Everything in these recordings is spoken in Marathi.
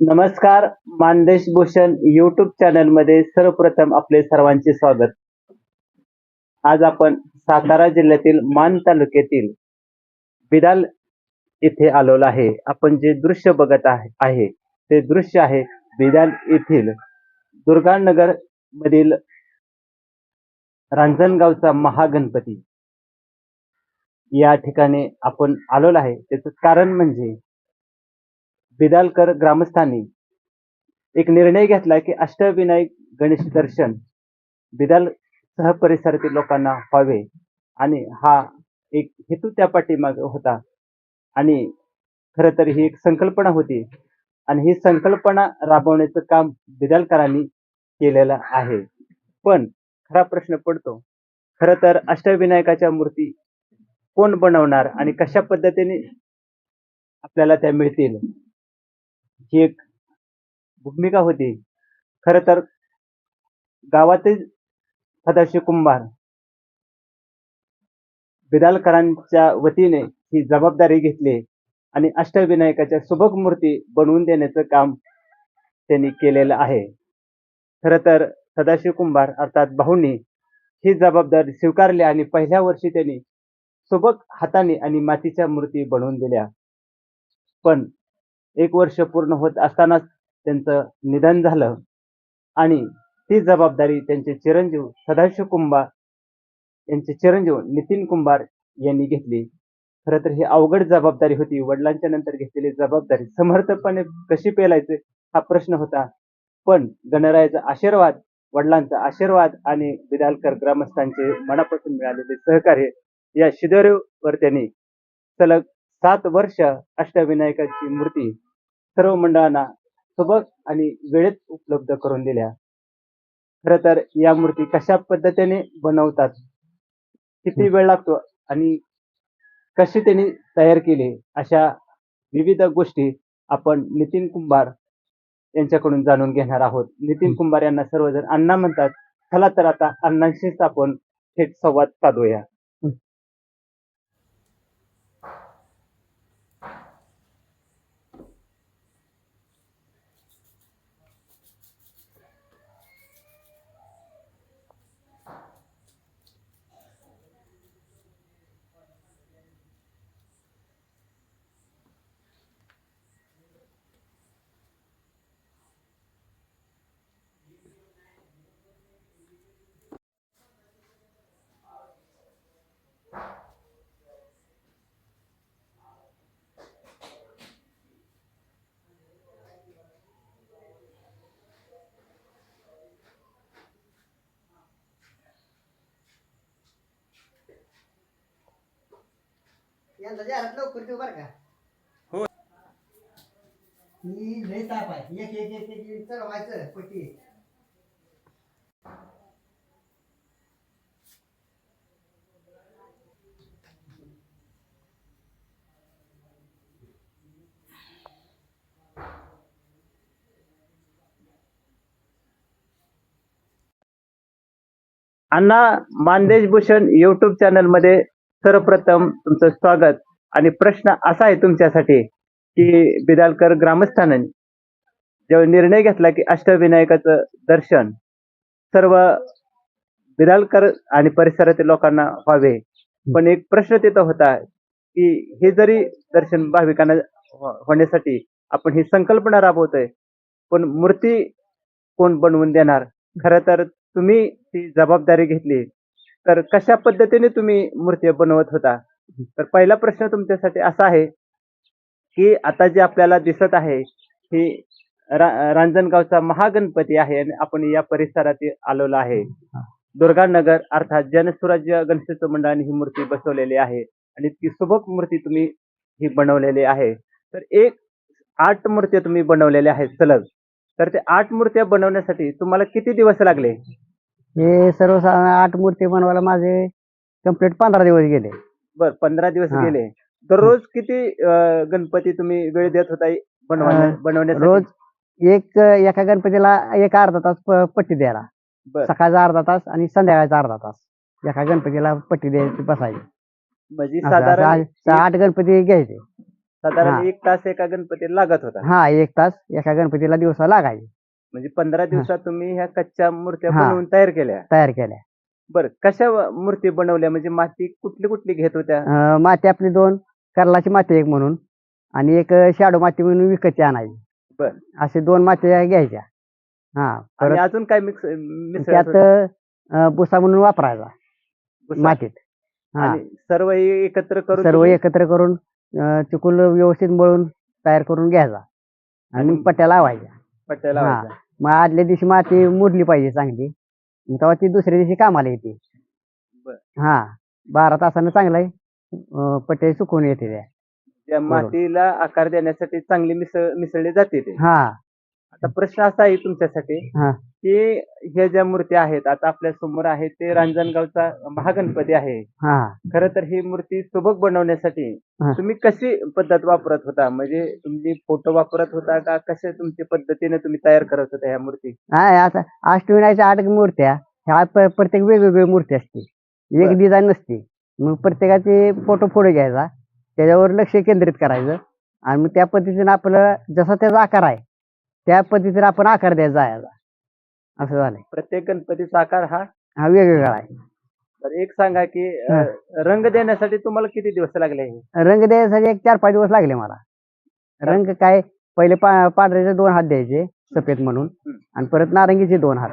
नमस्कार मानदेश भूषण युट्यूब चॅनलमध्ये सर्वप्रथम आपले सर्वांचे स्वागत. आज आपण सातारा जिल्ह्यातील मान तालुक्यातील बिदाल येथे आलेलो आहे. आपण जे दृश्य बघत आहे ते दृश्य आहे बिदाल येथील दुर्गानगर मधील रांजणगावचा महागणपती. या ठिकाणी आपण आलेलो आहे. त्याचं कारण म्हणजे बिदालकर ग्रामस्थांनी एक निर्णय घेतला की अष्टविनायक गणेश दर्शन बिदाल सह परिसरातील लोकांना व्हावे आणि हा एक हेतू त्या पाठीमाग होता. आणि खरं तर ही एक संकल्पना होती आणि ही संकल्पना राबवण्याचं काम बिदालकरांनी केलेलं आहे. पण खरा प्रश्न पडतो खरं तर अष्टविनायकाच्या मूर्ती कोण बनवणार आणि कशा पद्धतीने आपल्याला त्या मिळतील? ही एक भूमिका होती. खर तर गावातील सदाशिव कुंभार बिदालकरांच्या वतीने ही जबाबदारी घेतली आणि अष्टविनायकाच्या सुबक मूर्ती बनवून देण्याचं काम त्यांनी केलेलं आहे. खर तर सदाशिव कुंभार अर्थात भाऊंनी ही जबाबदारी स्वीकारली आणि पहिल्या वर्षी त्यांनी सुबक हाताने आणि मातीच्या मूर्ती बनवून दिल्या. पण एक वर्ष पूर्ण होत असतानाच त्यांचं निधन झालं. आणि ती जबाबदारी त्यांचे चिरंजीव सदाशिव कुंभार यांचे चिरंजीव नितीन कुंभार यांनी घेतली. खरं तर ही अवघड जबाबदारी होती. वडिलांच्या नंतर घेतलेली जबाबदारी समर्थपणे कशी पेलायचे हा प्रश्न होता. पण गणरायाचा आशीर्वाद वडिलांचा आशीर्वाद आणि बिदालकर ग्रामस्थांचे मनापासून मिळालेले सहकार्य या शिदोरीवर त्यांनी सलग सात वर्ष अष्टविनायकाची मूर्ती सर्व मंडळांना सुबक आणि वेळेत उपलब्ध करून दिल्या. खर तर या मूर्ती कशा पद्धतीने बनवतात किती वेळ लागतो आणि कशी त्यांनी तयार केली अशा विविध गोष्टी आपण नितीन कुंभार यांच्याकडून जाणून घेणार आहोत. नितीन कुंभार यांना सर्वजण अण्णा म्हणतात. चला तर आता अण्णांशीच आपण थेट संवाद साधूया. यांचा जाहिरात लवकर देऊ बरं का? हो. ही लय ताप आहे. एक एक एक एक चढवायचं पट्टी. अण्णा मानदेश भूषण युट्यूब चॅनलमध्ये सर्वप्रथम तुमचं स्वागत आणि प्रश्न असा आहे तुमच्यासाठी की बिदालकर ग्रामस्थांनी जेव्हा निर्णय घेतला की अष्टविनायकाचं दर्शन सर्व बिदालकर आणि परिसरातील लोकांना व्हावे. पण एक प्रश्न तिथं होता की हे जरी दर्शन भाविकांना हो-, होण्यासाठी आपण ही संकल्पना राबवतोय पण मूर्ती कोण बनवून देणार? खरं तर तुम्ही ती जबाबदारी घेतली. तर कशा पद्धतीने तुम्ही मूर्ती बनवत होता? तर पहिला प्रश्न तुमच्यासाठी असा आहे की आता जे आपल्याला दिसत आहे ही रा- रांजणगावचा महागणपती आहे आणि आपण या परिसरात आलेलो आहे. दुर्गानगर अर्थात जनसुराज्य गणेशोत्सव मंडळाने ही मूर्ती बसवलेली आहे आणि ती सुबक मूर्ती तुम्ही ही बनवलेली आहे. तर एक आठ मूर्त्या तुम्ही बनवलेल्या आहेत सलग. तर ते आठ मूर्त्या बनवण्यासाठी तुम्हाला किती दिवस लागले? हे सर्वसाधारण आठ मूर्ती बनवायला माझे कंप्लीट पंधरा दिवस गेले. बर पंधरा दिवस हा. गेले. दररोज किती अं, गणपती तुम्ही वेळ देत होता बनवण्या अं, बनवण्यासाठी? रोज एक एका गणपतीला एक अर्धा तास प- पट्टी द्यायला. बर. सकाळचा अर्धा तास आणि संध्याकाळचा अर्धा तास. एका गणपतीला पट्टी द्यायची बसायची. म्हणजे असं- साधारण असं आठ- आठ गणपती घ्यायचे. साधारण हा. एक तास एका गणपतीला लागत होता. हा एक तास एका गणपतीला दिवसा लागायचे. म्हणजे पंधरा दिवसात तुम्ही ह्या कच्च्या मूर्त्या हा. बनवून तयार केल्या? तयार केल्या. बरं कशा व- मूर्ती बनवल्या? म्हणजे माती कुठली कुठली घेत होत्या? अं, माती आपली दोन कर्लाची माती एक म्हणून आणि एक शाडो माती म्हणून विकतची आणायची. बर. असे दोन माती घ्यायच्या. हा आणि परत अजून काय मिक्स मिसळत त्यात होत्या? अं, भुसा म्हणून वापरायचा. भुसा. मातीत. हा. आणि सर्व हे एकत्र करून सर्व तुम्ही- एकत्र करून अं, चिकूल व्यवस्थित मळून तयार करून घ्यायचा. आणि आणि- पट्ट्या लावायच्या. पट्ट्या हा. लावायच्या. मग आदल्या दिवशी माती मुरली पाहिजे चांगली मग तेव्हा ती दुसऱ्या दिवशी कामाला येते बर. हा बारा तासानं चांगला अं, पट्टे सुकून येते त्या त्या बरोबर. मातीला आकार देण्यासाठी चांगली मिसळ मिसळली जाते ते हा आता प्रश्न असा आहे तुमच्यासाठी हा. की ह्या ज्या मूर्त्या आहेत आता आपल्यासमोर आहे ते रांजणगावचा महागणपती आहे. हा. खर तर ही मूर्ती सुबक बनवण्यासाठी हा. तुम्ही कशी पद्धत वापरत होता? म्हणजे तुम्ही फोटो वापरत होता का? कशा तुमच्या पद्धतीने तुम्ही तयार करत होता ह्या मूर्ती? नाही आता अष्टविनायच्या आठ मूर्त्या ह्या प- प्रत्येक वेगवेगळी मूर्ती असते. बर. एक डिझाईन नसते. मग प्रत्येकाचे फोटो फोटो घ्यायचा त्याच्यावर लक्ष केंद्रित करायचं आणि मग त्या पद्धतीने आपलं जसा त्याचा आकार आहे त्या पद्धतीने आपण आकार द्यायचा. असं झालंय. प्रत्येक गणपतीचा आकार हा हा वेगवेगळा आहे. तर एक सांगा की अ, रंग देण्यासाठी तुम्हाला किती दिवस लागले हे? रंग द्यायसाठी एक चार पाच दिवस लागले मला. रंग काय पहिले पा पांढऱ्याचे दोन हात द्यायचे सफेद म्हणून. आणि परत नारंगीचे दोन हात.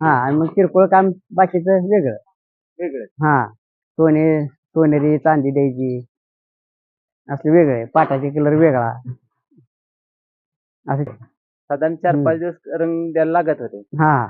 हा आणि मग किरकोळ काम बाकीचं वेगळं. वेगळं. हा सोने सोनेरी चांदी द्यायची. असं वेगळं आहे पाटाचे कलर वेगळा. असं साधारण चार हम्म. पाच दिवस रंग द्यायला लागत होते. हा.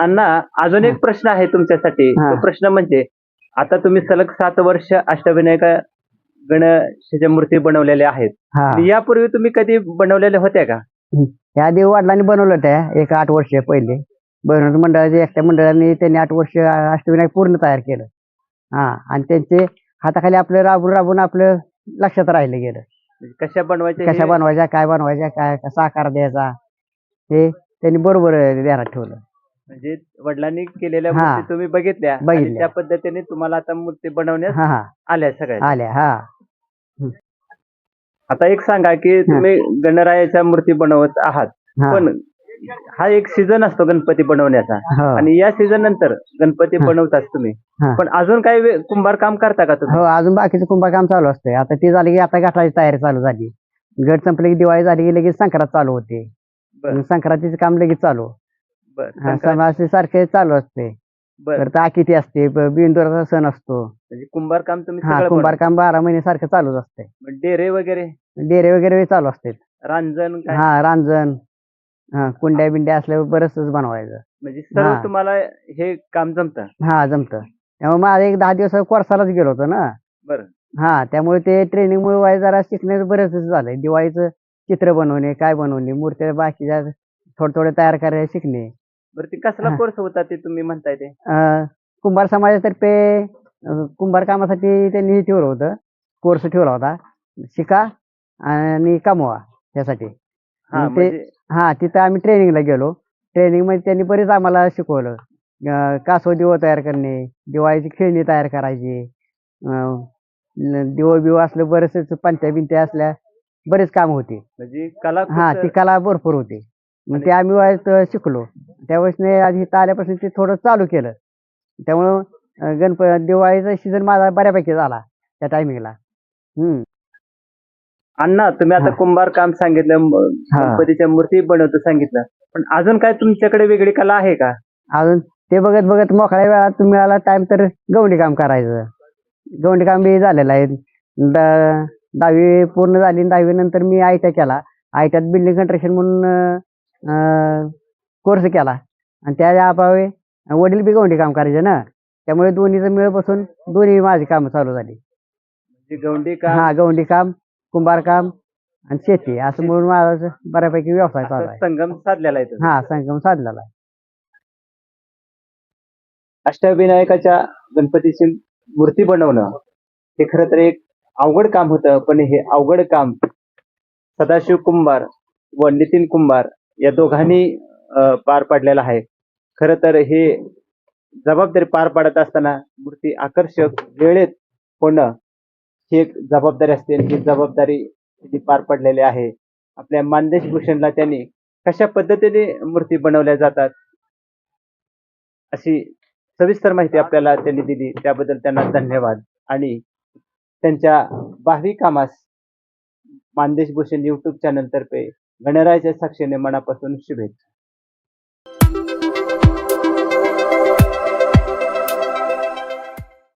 अण्णा अजून एक प्रश्न आहे तुमच्यासाठी. हा. तो प्रश्न म्हणजे आता तुम्ही सलग सात वर्ष अष्टविनायका गणेशाच्या मूर्ती बनवलेल्या आहेत. हा. यापूर्वी तुम्ही कधी बनवलेल्या होत्या का? ह्या देव वडिलांनी बनवलं त्या एक आठ वर्ष पहिले. बनवत मंडळाच्या एकट्या मंडळाने त्यांनी आठ वर्ष अष्टविनायक पूर्ण तयार केलं. हा आणि त्यांचे हाताखाली आपलं राबून राबून आपलं लक्षात राहिलं गेलं. म्हणजे कशा बनवायच्या कशा हे- बनवायच्या काय बनवायच्या काय कसा आकार द्यायचा हे त्यांनी बरोबर ध्यानात ठेवलं. म्हणजे वडिलांनी केलेल्या हा. मूर्ती तुम्ही बघितल्या आणि बघितल्या. त्या पद्धतीने तुम्हाला आता मूर्ती बनवण्यास हा हा. आल्या सगळ्या. आल्या हा. आता एक सांगा की तुम्ही गणरायाच्या मूर्ती बनवत आहात. हा. पण हा एक सीझन असतो गणपती बनवण्याचा. हो. आणि या सीझन नंतर गणपती हा. बनवताच तुम्ही. हा. पण अजून काही वे- कुंभार काम करता का तुम्ही? हो अजून बाकीचं कुंभकाम चालू असतंय. आता ती झाली की आता घाटाची तयारी चालू झाली. गट संपले की दिवाळी झाली की लगेच संक्रांत चालू होते. बर. मग संक्रांतीचं काम लगेच चालू. बर समाज सारखे चालू असते. बर. आकिती असते बिंदुराचा सण असतो. म्हणजे कुंभार काम तुम्ही हा सगळं कुंभार काम बारा महिने सारखं चालूच असते. बनवता. डेरे वगैरे? डेरे वगैरे चालू असते. रांजण काय? हा रांजण हा कुंड्या बिंड्या असल्यावर बरंचसं बनवायचं. म्हणजे सर्व हा. तुम्हाला हे काम जमतं? हा जमतं. त्यामुळे माझं एक दहा दिवस कोर्सालाच गेलो होतो ना. बरं. हा त्यामुळे ते ट्रेनिंग मुळे जरा शिकण्याचं बरंच झालंय. दिवाळीचं चित्र बनवणे काय बनवणे मूर्त्या बाकीच्या थोडं थोडं तयार करायला शिकणे. बरं ते कसला हा. कोर्स होता ते तुम्ही म्हणताय ते? अं, कुंभार समाजातर्फे अं, कुंभार कामासाठी त्यांनी हे ठेवलं होतं. कोर्स ठेवला होता. शिका आणि कमवा यासाठी. हा मग ते म्हणजे हा तिथं आम्ही ट्रेनिंगला गेलो. ट्रेनिंगमध्ये त्यांनी बरेच आम्हाला शिकवलं. अं, कासव दिवं तयार करणे दिवाळीची खेळणी तयार करायची. अं, न- दिवं बिवं असलं बरेचसे पंत्या बिंत्या असल्या बरेच काम होते. म्हणजे कला हा ती कला भरपूर होती. मग ते आम्ही शिकलो. त्यावेळेस आधी इथं आल्यापासून ते थोडं चालू केलं. त्यामुळं गणप दिवाळीचा सीझन माझा बऱ्यापैकी झाला त्या टायमिंगला हम्म. अण्णा तुम्ही आता. कुंभार काम सांगितलं. गणपतीच्या मूर्ती बनवतो सांगितलं. पण अजून काय तुमच्याकडे वेगळी कला आहे का? अजून ते बघत बघत मोकळ्या वेळात मिळाला टाइम तर गवणी काम करायचं. गवंडी काम बी झालेलं आहे. दहावी पूर्ण झाली दहावी नंतर मी आय टी केला. आय त्यात बिल्डिंग कंस्ट्रक्शन म्हणून कोर्स केला. आणि त्या अभावे वडील बी गवंडी काम करायचे ना. त्यामुळे दोन्हीचं मिळ बसून दोन्ही माझी कामं चालू झाली. म्हणजे गवंडी काम? हा गवंडी काम कुंभार काम आणि शेती. असं म्हणून माझा बऱ्यापैकी व्यवसाय चालू आहे. संगम साधलेला आहे. हा संगम साधलेला आहे. अष्टविनायकाच्या गणपतीची मूर्ती बनवणं हे खरं तर एक अवघड काम होतं पण हे अवघड काम सदाशिव कुंभार व नितीन कुंभार या दोघांनी पार पाडलेला आहे. खर तर हे जबाबदारी पार पाडत असताना मूर्ती आकर्षक वेळेत होणं ही एक जबाबदारी असते ही जबाबदारी त्यांनी पार पडलेली आहे. आपल्या मानदेश भूषणला त्यांनी कशा पद्धतीने मूर्ती बनवल्या जातात अशी सविस्तर माहिती आपल्याला त्यांनी दिली. त्याबद्दल त्यांना धन्यवाद. आणि त्यांच्या भावी कामास मानदेश भूषण युट्यूब चॅनलतर्फे गणरायाच्या साक्षीने मनापासून शुभेच्छा.